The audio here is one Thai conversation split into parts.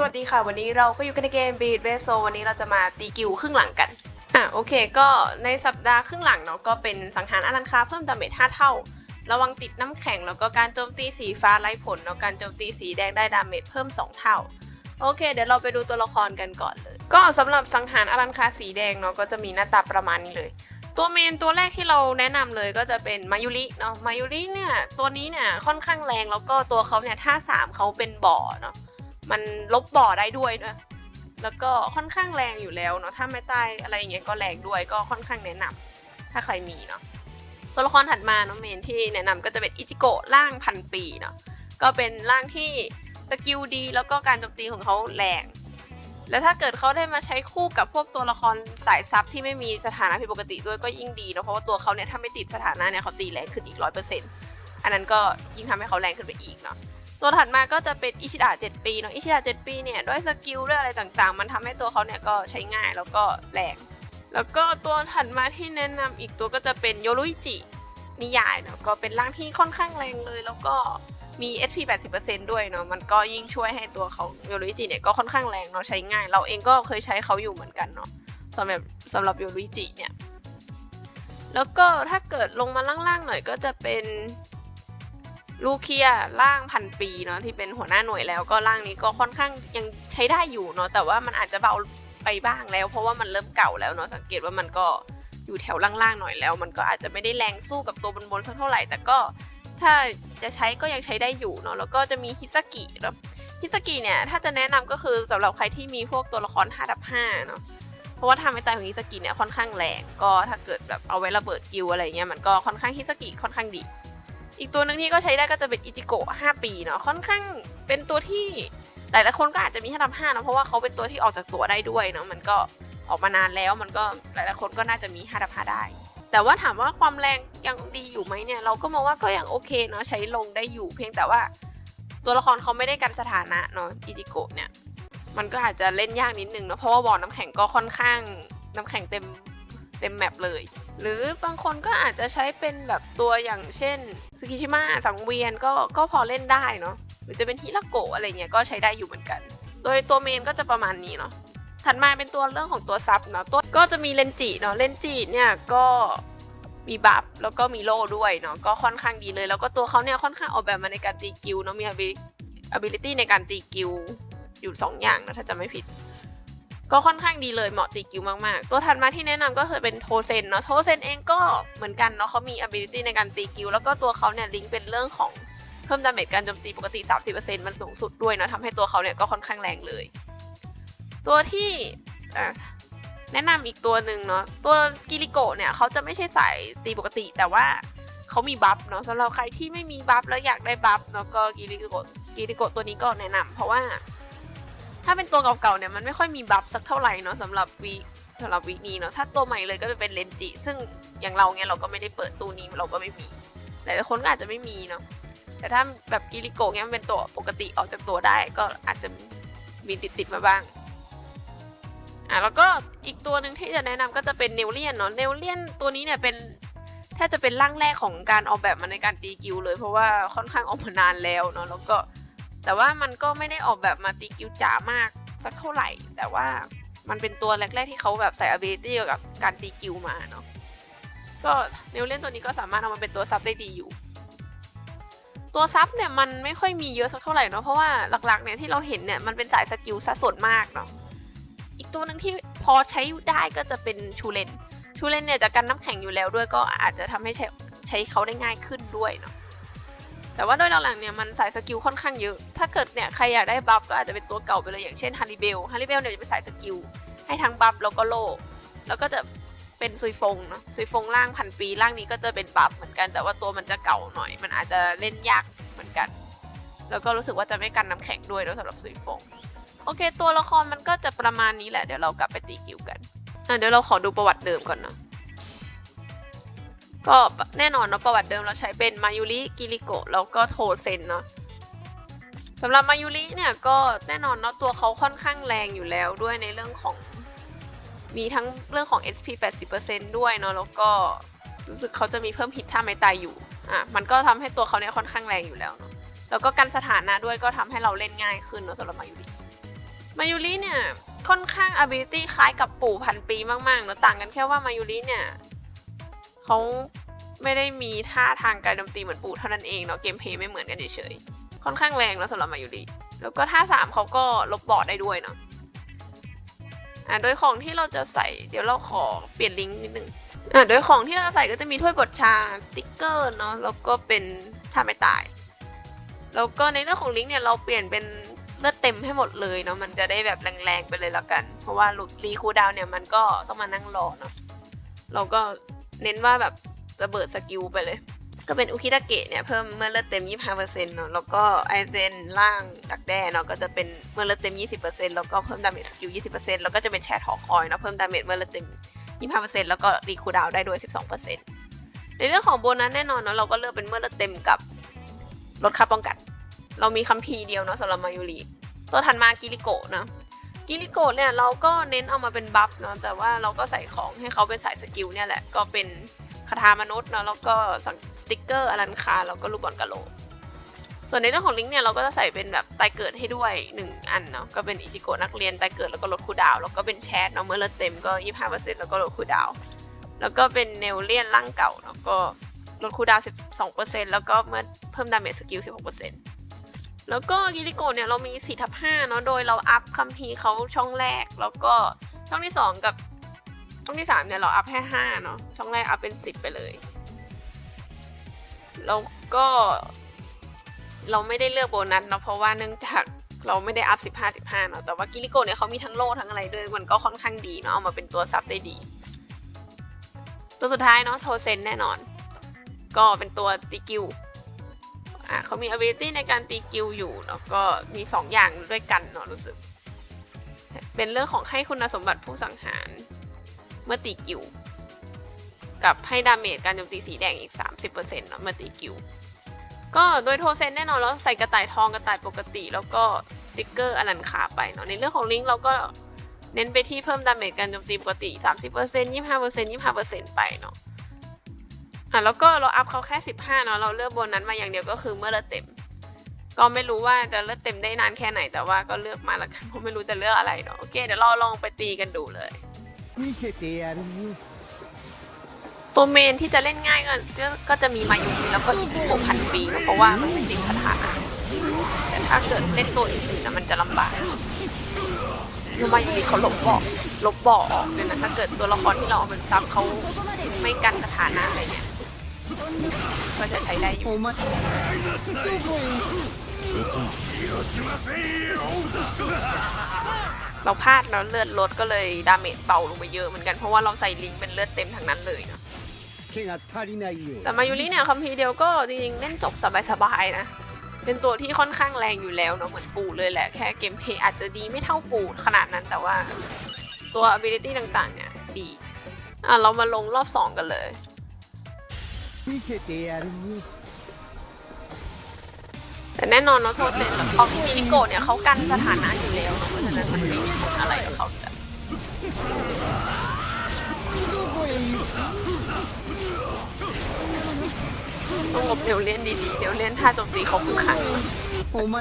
สวัสดีค่ะ วันนี้เราก็อยู่กันในเกม Beat Wave Zone วันนี้เราจะมาตีกิวครึ่งหลังกันอะโอเค ก็ในสัปดาห์ครึ่งหลังเนาะก็เป็นสังหารอลันคาเพิ่มดาเมจ5เท่า ระวังติดน้ำแข็งแล้วก็การโจมตีสีฟ้าไร้ผลเนาะการโจมตีสีแดงได้ดาเมจเพิ่ม 2 เท่าโอเค เดี๋ยวเราไปดูตัวละครกันก่อนเลย ก็สำหรับสังหารอลันคาสีแดงเนาะก็จะมีหน้าตาประมาณนี้เลย ตัวเมนตัวแรกที่เราแนะนำเลยก็จะเป็นมายุริเนาะมายุริเนี่ยตัวนี้เนี่ยค่อนข้างแรงแล้วก็ตัวเขาเนี่ยท่าสามเขาเป็นบ่อเนาะ มันลบบ่อได้ด้วยนะแล้วก็ค่อนข้างแรงอยู่แล้วเนาะถ้าไม่ตายอะไรอย่างเงี้ยก็แรงด้วยก็ค่อนข้างแนะนำถ้าใครมีเนาะตัวละครถัดมาเนาะเมนที่แนะนำก็จะเป็นอิจิโกะร่างพันปีเนาะก็เป็นร่างที่สกิลดีแล้วก็การโจมตีของเขาแรง แล้วถ้าเกิดเขาได้มาใช้คู่กับพวกตัวละครสายซับที่ไม่มีสถานะผิดปกติด้วยก็ยิ่งดีเนาะเพราะว่าตัวเขาเนี่ยถ้าไม่ติดสถานะเนี่ยเขาตีแรงขึ้นอีกร้อยเปอร์เซ็นต์อันนั้นก็ยิ่งทำให้เขาแรงขึ้นไปอีกเนาะ ตัวถัดมาก็จะเป็นอิชิดะ7ปีเนาะอิชิดะ7ปีเนี่ยด้วยสกิลด้วยอะไรต่างๆ มันทำให้ตัวเขาเนี่ยก็ใช้ง่ายแล้วก็แรงแล้วก็ตัวถัดมาที่แนะนำอีกตัวก็จะเป็นโยรุอิจินิยายเนาะก็เป็นร่างที่ค่อนข้างแรงเลย แล้วก็มี SP 80%ด้วยเนาะมันก็ยิ่งช่วยให้ตัวเขาโยรุจิเนี่ยก็ค่อนข้างแรงเนาะใช้ง่าย เราเองก็เคยใช้เขาอยู่เหมือนกันเนาะสำหรับสำหรับโยรุจิเนี่ยแล้วก็ถ้าเกิดลงมาล่างๆหน่อยก็จะเป็น ลูเคียร่างพันปีเนาะที่เป็นหัวหน้าหน่วยแล้วก็ร่างนี้ก็ค่อนข้างยังใช้ได้อยู่เนาะแต่ว่ามันอาจจะเบาไปบ้างแล้ว เพราะว่ามันเริ่มเก่าแล้วเนาะสังเกตว่ามันก็อยู่แถวล่างๆหน่อยแล้ว มันก็อาจจะไม่ได้แรงสู้กับตัวบนๆสักเท่าไหร่ แต่ก็ถ้าจะใช้ก็ยังใช้ได้อยู่เนาะแล้วก็จะมีฮิซากิเนาะฮิซากิเนี่ยถ้าจะแนะนำก็คือสำหรับใครที่มีพวกตัวละคร5ดับ5เนาะเพราะว่าทำให้ใจของฮิซากิเนี่ยค่อนข้างแรงก็ถ้าเกิดแบบเอาไว้ระเบิดกิวอะไรเงี้ยมันก็ค่อนข้างฮิซากิค่อนข้างดี อีกตัวหนึ่งที่ก็ใช้ได้ก็จะเป็นอิจิโกะ5ปีเนาะค่อนข้างเป็นตัวที่หลายๆคนก็อาจจะมี5ดับ5เนาะเพราะว่าเขาเป็นตัวที่ออกจากตัวได้ด้วยเนาะมันก็ออกมานานแล้วมันก็หลายๆคนก็น่าจะมี5ดับ5ได้ แต่ว่าถามว่าความแรงยังดีอยู่ไหมเนี่ยเราก็มองว่าก็ยังโอเคเนาะใช้ลงได้อยู่เพียงแต่ว่า ตัวละครเขาไม่ได้กันสถานะเนาะอิจิโกะเนี่ยมันก็อาจจะเล่นยากนิดนึงเนาะเพราะว่าบ่อน้ำแข็งก็ค่อนข้างน้ำแข็งเต็มเต็มแมปเลย หรือบางคนก็อาจจะใช้เป็นแบบตัวอย่างเช่นซึกิชิมะสังเวียนก็ก็พอเล่นได้เนาะหรือจะเป็นฮิราโกะอะไรเงี้ยก็ใช้ได้อยู่เหมือนกัน โดยตัวเมนก็จะประมาณนี้เนาะถัดมาเป็นตัวเรื่องของตัวซับเนาะตัวก็จะมีเลนจิเนาะเลนจิเนี่ยก็มีบัฟแล้วก็มีโล่ด้วยเนาะก็ค่อนข้างดีเลย แล้วก็ตัวเขาเนี่ยค่อนข้างออกแบบมาในการตีกิลเนาะมี ability ในการตีกิลอยู่ 2 อย่างนะถ้าจะไม่ผิด ก็ค่อนข้างดีเลยเหมาะตีกิลมากๆ ตัวถัดมาที่แนะนำก็คือเป็นโทเซนเนาะโทเซนเองก็เหมือนกันเนาะเขามี ability ในการตีกิลแล้วก็ตัวเขาเนี่ยลิงก์เป็นเรื่องของเพิ่มดาเมจการโจมตีปกติ 30%มันสูงสุดด้วยนะทำให้ตัวเขาเนี่ยก็ค่อนข้างแรงเลย ตัวที่แนะนำอีกตัวหนึ่งเนาะตัวกิริโกะเนี่ยเขาจะไม่ใช่สายตีปกติ แต่ว่าเขามีบัฟเนาะสำหรับใครที่ไม่มีบัฟแล้วอยากได้บัฟเนาะก็กิริโกะกิริโกะตัวนี้ก็แนะนำเพราะว่า ถ้าเป็นตัวเก่าๆเนี่ยมันไม่ค่อยมีบัฟสักเท่าไหร่เนาะสำหรับวีสำหรับวีนี้เนาะถ้าตัวใหม่เลยก็จะเป็นเลนจิ ซึ่งอย่างเราเนี่ยเราก็ไม่ได้เปิดตู้นี้เราก็ไม่มีหลายคนก็อาจจะไม่มีเนาะแต่ถ้าแบบกิริโกะเนี่ยมันเป็นตัวปกติออกจากตัวได้ก็อาจจะมีติดๆมาบ้างอะแล้วก็อีกตัวหนึ่งที่จะแนะนำก็จะเป็นเนลเลียนเนาะเนลเลียนตัวนี้เนี่ยเป็นแทบจะเป็นร่างแรกของการออกแบบมาในการตีกิวเลย เพราะว่าค่อนข้างออกมานานแล้วเนาะแล้วก็ แต่ว่ามันก็ไม่ได้ออกแบบมาตีกิวจ๋ามากสักเท่าไหร่ แต่ว่ามันเป็นตัวแรก ๆ ที่เขาแบบใส่ ability เกี่ยวกับการตีกิวมาเนาะก็เนลเลียนตัวนี้ก็สามารถเอามาเป็นตัวซับได้ดีอยู่ ตัวซับเนี่ยมันไม่ค่อยมีเยอะสักเท่าไหร่เนาะเพราะว่าหลักๆเนี่ยที่เราเห็นเนี่ยมันเป็นสายสกิลซะส่วนมากเนาะอีกตัวหนึ่งที่พอใช้ได้ก็จะเป็นชูเลนชูเลนเนี่ยจากกันน้ำแข็งอยู่แล้วด้วยก็อาจจะทำให้ใช้ใช้เขาได้ง่ายขึ้นด้วยเนาะ แต่ว่าโดยหลังๆเนี่ยมันสายสกิลค่อนข้างเยอะ ถ้าเกิดเนี่ยใครอยากได้บัฟก็อาจจะเป็นตัวเก่าไปเลยอย่างเช่นฮาริเบลฮาริเบลเนี่ยจะเป็นสายสกิลให้ทั้งบัฟแล้วก็โลแล้วก็จะเป็นซุยฟงเนาะซุยฟงร่างพันปีร่างนี้ก็จะเป็นบัฟเหมือนกัน แต่ว่าตัวมันจะเก่าหน่อย มันอาจจะเล่นยากเหมือนกัน แล้วก็รู้สึกว่าจะไม่กันน้ำแข็งด้วยแล้วสำหรับซุยฟง โอเค ตัวละครมันก็จะประมาณนี้แหละ เดี๋ยวเรากลับไปตีกิวกันอ่เดี๋ยวเราขอดูประวัติเดิมก่อนเนาะ ก็แน่นอนเนาะประวัติเดิมเราใช้เป็นมายุริกิริโกะแล้วก็โทเซนเนาะสำหรับมายุริเนี่ยก็แน่นอนเนาะตัวเขาค่อนข้างแรงอยู่แล้วด้วยในเรื่องของ มีทั้งเรื่องของ SP 80%ด้วยเนาะแล้วก็รู้สึกเขาจะมีเพิ่มฮิตท่าไม้ตายอยู่อะมันก็ทำให้ตัวเขาเนี่ยค่อนข้างแรงอยู่แล้วเนาะแล้วก็กันสถานะด้วยก็ทำให้เราเล่นง่ายขึ้นเนาะสำหรับมายุริมายุริเนี่ยค่อนข้าง ability คล้ายกับปู่พันปีมากๆเนอะต่างกันแค่ว่ามายุริเนี่ย เขาไม่ได้มีท่าทางการดนตรีเหมือนปู่เท่านั้นเองเนาะเกมเพลย์ไม่เหมือนกันเฉยๆค่อนข้างแรงแล้วสำหรับมายุริแล้วก็ท่าสามเขาก็ลบบอร์ดได้ด้วยเนาะอะโดยของที่เราจะใส่เดี๋ยวเราขอเปลี่ยนลิงก์นิดนึงอะโดยของที่เราจะใส่ก็จะมีถ้วยบดชาสติ๊กเกอร์เนาะแล้วก็เป็นท่าไม่ตาย แล้วก็ในเรื่องของลิงก์เนี่ยเราเปลี่ยนเป็นเลือดเต็มให้หมดเลยเนาะมันจะได้แบบแรงๆไปเลยละกัน เพราะว่ารีคูดาวเนี่ยมันก็ต้องมานั่งรอเนาะเราก็ เน้นว่าแบบระเบิดสกิลไปเลย ก็เป็นอุคิตาเกะเนี่ยเพิ่มเมื่อเลือดเต็ม 25%เนาะแล้วก็ไอเซนล่างดักแด้เนาะก็จะเป็นเมื่อเลือดเต็ม 20%แล้วก็เพิ่มดาเมจสกิล 20%แล้วก็จะเป็นแชร์ทอคอยเนาะเพิ่มดาเมจเมื่อเลือดเต็ม 25%แล้วก็รีคูดาวได้ด้วย 12%ในเรื่องของโบนัสแน่นอนเนาะเราก็เลือกเป็นเมื่อเลือดเต็มกับลดค่าป้องกัน เรามีคัมภีร์เดียวเนาะสำหรับมายุริตัวถัดมากิริโกะเนาะ กิริโกะเนี่ยเราก็เน้นเอามาเป็นบัฟเนาะแต่ว่าเราก็ใส่ของให้เขาเป็นสายสกิลเนี่ยแหละก็เป็นคาถามนุษย์เนาะแล้วก็สังสติกเกอร์อลันคาแล้วก็ลูกบอลกะโหลกส่วนในเรื่องของลิงก์เนี่ยเราก็จะใส่เป็นแบบตายเกิดให้ด้วย 1 อันเนาะก็เป็นอิจิโกะนักเรียนตายเกิดแล้วก็ลดคูดาวแล้วก็เป็นแชทเนาะเมื่อเลือดเต็มก็25%แล้วก็ลดคูดาว แล้วก็เป็นเนลเลียนร่างเก่าเนาะก็ลดคูดาวน์12%แล้วก็เมื่อเพิ่มดาเมจสกิล16% แล้วก็กิริโกะเนี่ยเรามี4ทับ5เนาะ โดยเราอัพคัมภีร์เขาช่องแรก แล้วก็ช่องที่ 2 กับช่องที่3เนี่ยเราอัพแค่5เนาะ ช่องแรกอัพเป็น 10 ไปเลย แล้วก็เราไม่ได้เลือกโบนัสเนาะ เพราะว่าเนื่องจากเราไม่ได้อัพ 15 15เนาะ แต่ว่ากิริโกะเนี่ยเขามีทั้งโล่ทั้งอะไรด้วย มันก็ค่อนข้างดีเนาะ เอามาเป็นตัวซับได้ดี ตัวสุดท้ายเนาะโทเซนแน่นอน ก็เป็นตัวติกิล อะเขามี ability ในการตีกิลอยู่แล้วก็มี 2 อย่างด้วยกันเนาะรู้สึก เป็นเรื่องของให้คุณสมบัติผู้สังหาร เมื่อตีกิลกับให้ดาเมจการโจมตีสีแดงอีก 30%เนาะเมื่อตีกิลก็โดยโทเซนแน่นอนแล้วใส่กระต่ายทองกระต่ายปกติ แล้วก็สติกเกอร์อลันคาไปเนาะในเรื่องของลิงก์เราก็เน้นไปที่เพิ่มดาเมจการโจมตีปกติ 30% 25% 25%ไปเนาะ อ่ะแล้วก็เราอัพเขาแค่ 15เนาะเราเลือกโบนนั้นมาอย่างเดียวก็คือเมื่อเลือดเต็ม ก็ไม่รู้ว่าจะเลือดเต็มได้นานแค่ไหนแต่ว่าก็เลือกมาแล้วกัน เพราะไม่รู้จะเลือกอะไรเนาะโอเคเดี๋ยวเราลองไปตีกันดูเลย 見せてやるよ ตัวเมนที่จะเล่นง่ายก็จะก็จะมีมายุริแล้วก็อิจิโกะพันปีเนอะเพราะว่ามันไม่ติดคาถาแต่ถ้าเกิดเล่นตัวอื่นๆนะมันจะลำบากแล้วมายุริเขาลบบอกลบบอกออกเลยนะถ้าเกิดตัวละครที่เราเอาเป็นซับเขาไม่กันคาถานะอะไรเงี้ย ก็จะใช้ได้อยู่เราพลาดเราเลือดลดก็เลยดาเมจเบาลงไปเยอะเหมือนกันเพราะว่าเราใส่ลิงเป็นเลือดเต็มทั้งนั้นเลยเนาะแต่มายุริเนี่ยคัมพีเดียวก็จริงๆเล่นจบสบายๆนะเป็นตัวที่ค่อนข้างแรงอยู่แล้วเนาะเหมือนปู่เลยแหละแค่เกมเพย์อาจจะดีไม่เท่าปู่ขนาดนั้นแต่ว่าตัว ability ต่างๆเนี่ยดีอะเรามาลงรอบ 2 กันเลย 見せてやるよ แต่แน่นอนเนาะโทเซนกับเขาที่มินิโกะเนี่ยเขากันสถานะอยู่แล้วเนาะเพราะฉะนั้นมันไม่มีผลอะไรกับเขาอยู่แล้วต้องหลบเดี๋ยวเล่นดีๆ เดี๋ยวเล่นท่าโจมตีเขาค่อนข้าง お前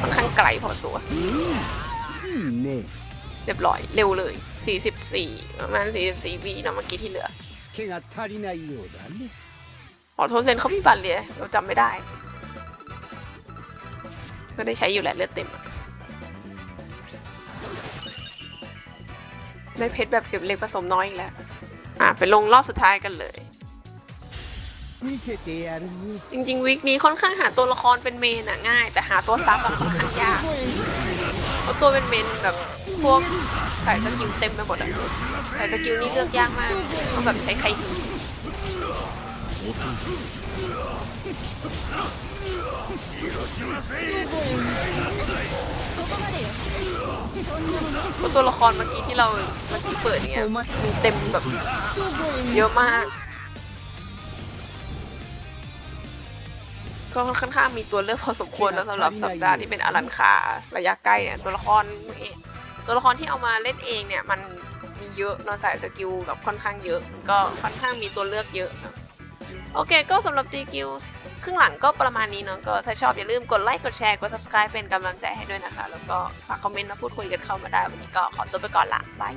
ค่อนข้างไกลพอตัว いいね เรียบร้อย เร็วเลย 44 ประมาณ 44วิเนาะเมื่อกี้ที่เหลือ しつけが足りないようだね อ๋อโทเซนเขามีบัตรเลยเราจำไม่ได้ ก็ได้ใช้อยู่แหละเลือดเต็มได้เพชรแบบเก็บเล็กผสมน้อยอีกแล้ว อะไปลงรอบสุดท้ายกันเลย จริงๆวิกนี้ค่อนข้างหาตัวละครเป็นเมนอะง่าย แต่หาตัวซับอะค่อนข้างยากเพราะตัวเป็นเมนแบบพวกใส่ยสกิลเต็มไปหมดอะใส่ยสกิลนี่เลือกยากมากต้องแบบใช้ใครดี เพราะตัวละครเมื่อกี้ที่เราเมื่อกี้เปิดเนี่ยお前มีเต็มแบบเยอะมาก ก็ค่อนข้างมีตัวเลือกพอสมควรแล้วสำหรับสัปดาห์ที่เป็นอลันคาระยะใกล้เนี่ยตัวละครเองตัวละครที่เอามาเล่นเองเนี่ยมันมีเยอะเนอะสายสกิลแบบค่อนข้างเยอะ ก็ค่อนข้างมีตัวเลือกเยอะนะ โอเคก็สำหรับตีกิลครึ่งหลังก็ประมาณนี้เนาะก็ถ้าชอบอย่าลืมกดไลค์กดแชร์กด subscribe เป็นกำลังใจให้ด้วยนะคะ แล้วก็ฝากคอมเมนต์มาพูดคุยกันเข้ามาได้ วันนี้ก็ขอตัวไปก่อนละบาย